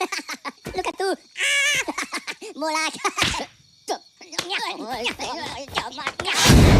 Look at you. More like.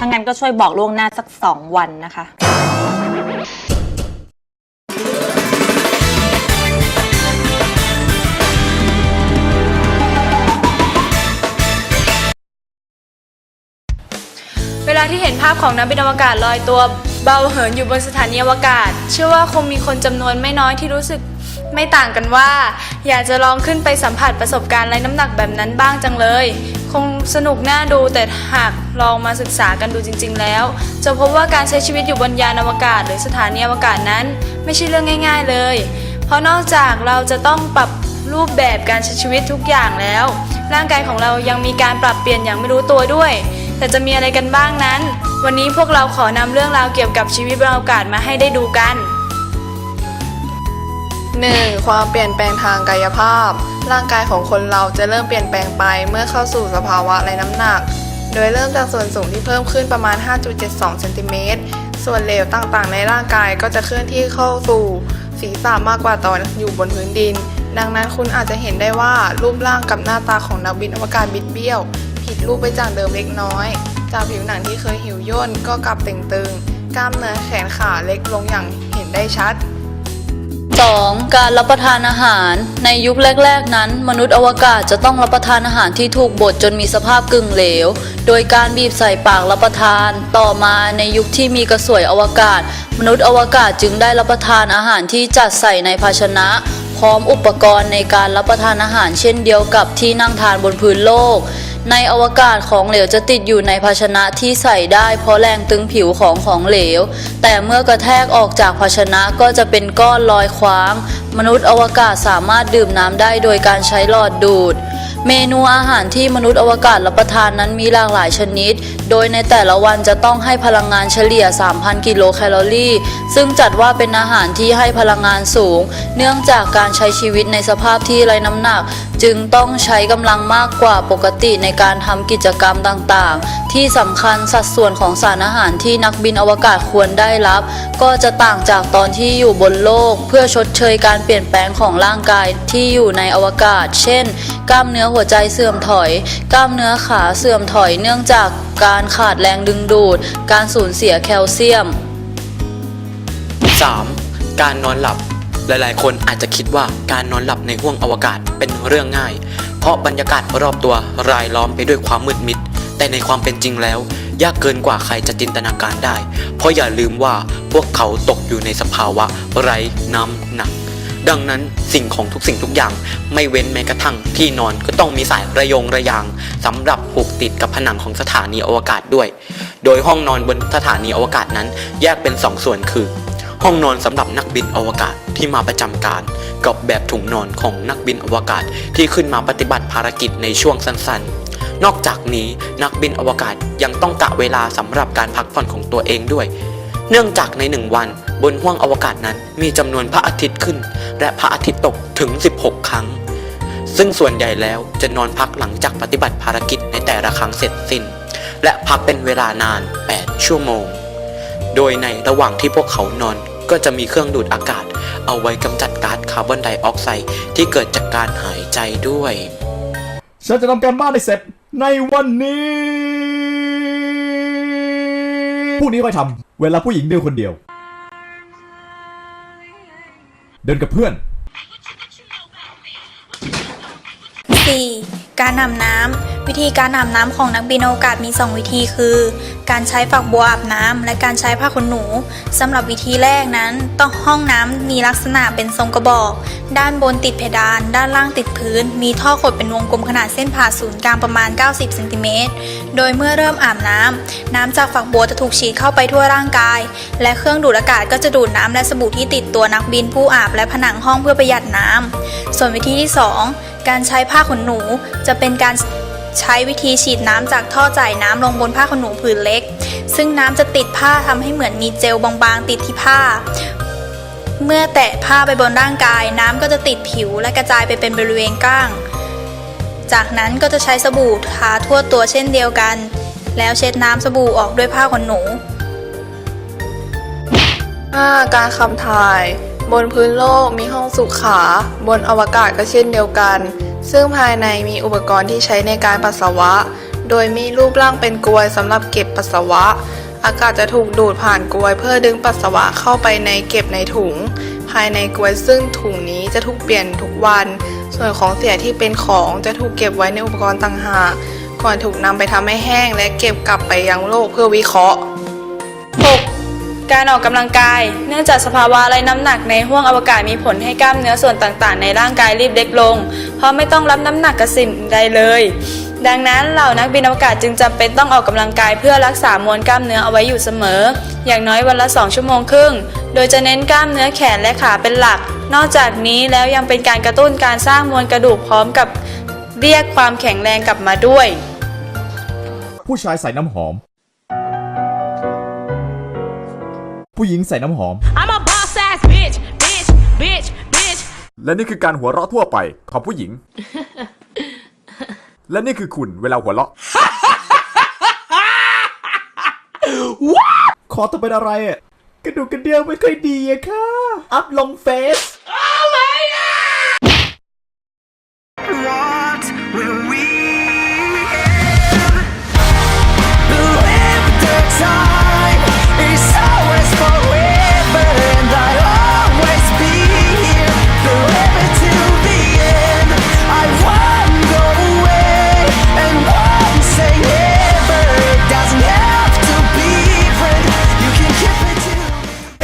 ถ้างั้นก็ช่วยบอกล่วงหน้าสักสองวันนะคะ เวลาที่เห็นภาพของนักบินอวกาศลอยตัวเบาเหินอยู่บนสถานีอวกาศ เชื่อว่าคงมีคนจำนวนไม่น้อยที่รู้สึกไม่ต่างกันว่า อยากจะลองขึ้นไปสัมผัสประสบการณ์ไร้น้ำหนักแบบนั้นบ้างจังเลย คงสนุกน่าดูแต่หากลองมาศึกษากันดูจริง ๆ แล้ว จะพบว่าการใช้ชีวิตอยู่บนยานอวกาศ หรือสถานีอวกาศนั้น ไม่ใช่เรื่องง่าย ๆเลย เพราะนอกจากเราจะต้องปรับรูปแบบการใช้ชีวิตทุกอย่างแล้ว ร่างกายของเรายังมีการปรับเปลี่ยนอย่างไม่รู้ตัวด้วย แต่จะมีอะไรกันบ้างนั้น วันนี้พวกเราขอนำเรื่องราวเกี่ยวกับชีวิตบนอวกาศมาให้ได้ดูกัน 1. ความเปลี่ยนแปลงทางกายภาพ ร่างกายของคนเราจะเริ่มเปลี่ยนแปลงไปเมื่อเข้าสู่สภาวะไร้น้ำหนัก โดยเริ่มจากส่วนสูงที่เพิ่มขึ้นประมาณ 5.72เซนติเมตร ส่วนเหลวต่างๆ ในร่างกายก็จะเคลื่อนที่เข้าสู่ศีรษะมากกว่าตอนอยู่บนพื้นดิน ดังนั้นคุณอาจจะเห็นได้ว่ารูปร่างกับหน้าตาของนักบินอวกาศบิดเบี้ยว ผิดรูปไปจากเดิมเล็กน้อย จากผิวหนังที่เคยหิวย่นก็กลับเต่งตึง กล้ามเนื้อแขนขาเล็กลงอย่างเห็นได้ชัด 2. การรับประทานอาหาร ในยุคแรก ๆ นั้น มนุษย์อวกาศจะต้องรับประทานอาหารที่ถูกบดจนมีสภาพกึ่งเหลว โดยการบีบใส่ปากรับประทาน ต่อมาในยุคที่มีกระสวยอวกาศ มนุษย์อวกาศจึงได้รับประทานอาหารที่จัดใส่ในภาชนะ พร้อมอุปกรณ์ในการรับประทานอาหารเช่นเดียวกับที่นั่งทานบนพื้นโลก ในอวกาศของเหลวจะติดอยู่ในภาชนะที่ใส่ได้เพราะแรงตึงผิวของของเหลว แต่เมื่อกระแทกออกจากภาชนะก็จะเป็นก้อนลอยคว้าง มนุษย์อวกาศสามารถดื่มน้ำได้โดยการใช้หลอดดูด เมนูอาหารที่มนุษย์อวกาศรับประทานนั้นมีหลากหลายชนิด โดยในแต่ละวันจะต้องให้พลังงานเฉลี่ย 3,000 กิโลแคลอรี่ ซึ่งจัดว่าเป็นอาหารที่ให้พลังงานสูง เนื่องจากการใช้ชีวิตในสภาพที่ไร้น้ำหนัก จึงต้องใช้กำลังมากกว่าปกติในการทำกิจกรรมต่างๆ ที่สำคัญสัดส่วนของสารอาหารที่นักบินอวกาศควรได้รับ ก็จะต่างจากตอนที่อยู่บนโลก เพื่อชดเชยการเปลี่ยนแปลงของร่างกายที่อยู่ในอวกาศ เช่น กล้ามเนื้อหัวใจเสื่อมถอย กล้ามเนื้อขาเสื่อมถอยเนื่องจากการขาดแรงดึงดูด การสูญเสียแคลเซียม 3. การนอนหลับ หลายๆ คนอาจจะคิดว่าการนอนหลับในห้วงอวกาศเป็นเรื่องง่าย เพราะบรรยากาศรอบตัวรายล้อมไปด้วยความมืดมิด แต่ในความเป็นจริงแล้ว ยากเกินกว่าใครจะจินตนาการได้ เพราะอย่าลืมว่าพวกเขาตกอยู่ในสภาวะไร้น้ำหนัก ดังนั้นสิ่งของทุกสิ่งทุกอย่าง ไม่เว้นแม้กระทั่งที่นอนก็ต้องมีสายระยงระยางสำหรับผูกติดกับผนังของสถานีอวกาศด้วย โดยห้องนอนบนสถานีอวกาศนั้น แยกเป็นสองส่วนคือ ห้องนอนสำหรับนักบินอวกาศที่มาประจำการ กับแบบถุงนอนของนักบินอวกาศที่ขึ้นมาปฏิบัติภารกิจในช่วงสั้นๆ นอกจากนี้นักบินอวกาศยังต้องกะเวลาสำหรับการพักผ่อนของตัวเองด้วย เนื่องจากในหนึ่งวันบนห้วงอวกาศนั้นมีจำนวนพระอาทิตย์ขึ้น และพระอาทิตย์ตกถึง 16 ครั้ง ซึ่งส่วนใหญ่แล้วจะนอนพักหลังจากปฏิบัติภารกิจในแต่ละครั้งเสร็จสิ้น และพักเป็นเวลานาน 8 ชั่วโมง โดยในระหว่างที่พวกเขานอนก็จะมีเครื่องดูดอากาศ เอาไว้กำจัดก๊าซคาร์บอนไดออกไซด์ที่เกิดจากการหายใจด้วย ฉันจะทำการบ้านให้เสร็จในวันนี้ พวกนี้ค่อยทำเวลาผู้หญิงเดินคนเดียว เดินกับเพื่อน 4. การอาบน้ำวิธีการอาบน้ำของนักบินอวกาศมี 2 วิธีคือ การใช้ฝักบัวอาบน้ำและการใช้ผ้าขนหนูสำหรับวิธีแรกนั้น ต้องห้องน้ำมีลักษณะเป็นทรงกระบอก ด้านบนติดเพดาน ด้านล่างติดพื้น มีท่อขดเป็นวงกลมขนาดเส้นผ่าศูนย์กลางประมาณ 90เซนติเมตรโดยเมื่อเริ่มอาบน้ำน้ำจากฝักบัวจะถูกฉีดเข้าไปทั่วร่างกาย และเครื่องดูดอากาศก็จะดูดน้ำและสบู่ที่ติดตัวนักบินผู้อาบและผนังห้องเพื่อประหยัดน้ำส่วนวิธีที่ 2 การใช้ผ้าขนหนูจะเป็นการ ใช้วิธีฉีดน้ำจากท่อจ่ายน้ำลงบนผ้าขนหนูผืนเล็ก ซึ่งน้ำจะติดผ้าทำให้เหมือนมีเจลบางๆติดที่ผ้า เมื่อแตะผ้าไปบนร่างกาย น้ำก็จะติดผิวและกระจายไปเป็นบริเวณก้าง จากนั้นก็จะใช้สบู่ทาทั่วตัวเช่นเดียวกัน แล้วเช็ดน้ำสบู่ออกด้วยผ้าขนหนู 5. การขับถ่าย บนพื้นโลกมีห้องสุขา บนอวกาศก็เช่นเดียวกัน ซึ่งภายในมีอุปกรณ์ที่ใช้ในการปัสสาวะ โดยมีรูปร่างเป็นกรวยสำหรับเก็บปัสสาวะ อากาศจะถูกดูดผ่านกรวย เพื่อดึงปัสสาวะเข้าไปในเก็บในถุง ภายในกรวยซึ่งถุงนี้จะถูกเปลี่ยนทุกวัน ส่วนของเสียที่เป็นของจะถูกเก็บไว้ในอุปกรณ์ต่างหาก ก่อนถูกนำไปทำให้แห้งและเก็บกลับไปยังโลกเพื่อวิเคราะห์ 6. การออกกำลังกาย เนื่องจากสภาวะไร้น้ำหนักในห้วงอวกาศมีผลให้กล้ามเนื้อส่วนต่างๆ ในร่างกายรีบเล็กลง เพราะไม่ต้องรับน้ำหนักกับสิ่งใดเลย ดังนั้นเหล่านักบินอวกาศจึงจำเป็นต้องออกกำลังกายเพื่อรักษามวลกล้ามเนื้อเอาไว้อยู่เสมอ อย่างน้อยวันละ 2 ชั่วโมงครึ่ง โดยจะเน้นกล้ามเนื้อแขนและขาเป็นหลัก นอกจากนี้แล้วยังเป็นการกระตุ้นการสร้างมวลกระดูกพร้อมกับเรียกความแข็งแรงกลับมาด้วย ผู้ชายใส่น้ำหอม ผู้หญิงใส่น้ำหอม I'm a boss ass bitch, bitch, bitch, bitch. และนี่คือการหัวเราะทั่วไปของผู้หญิง และนี่คือคุณเวลาหัวเราะ คอต้องเป็นอะไรอะกระดูกกระเดียวไม่ค่อยดีอะค่ะ อัพลงเฟซ